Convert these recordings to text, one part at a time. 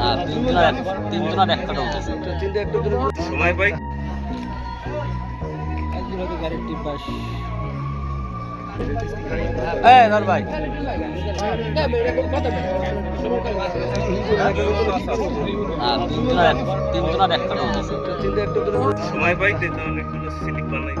আর তিনজনের তিনজনের সময় পাই গ্যারেন্টি পাস এই ধর ভাই তিনজনের এক তিনজনের একটা উঠেছে সময় পাই তো বানাই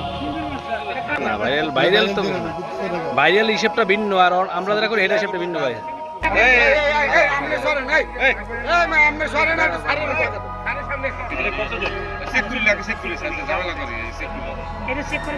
না ভাইরাল ভাইরাল তো ভাইরাল হিসেবটা ভিন্ন আর আমরা যারা করি এটা হিসেবটা ভিন্ন ভাই। চেক করে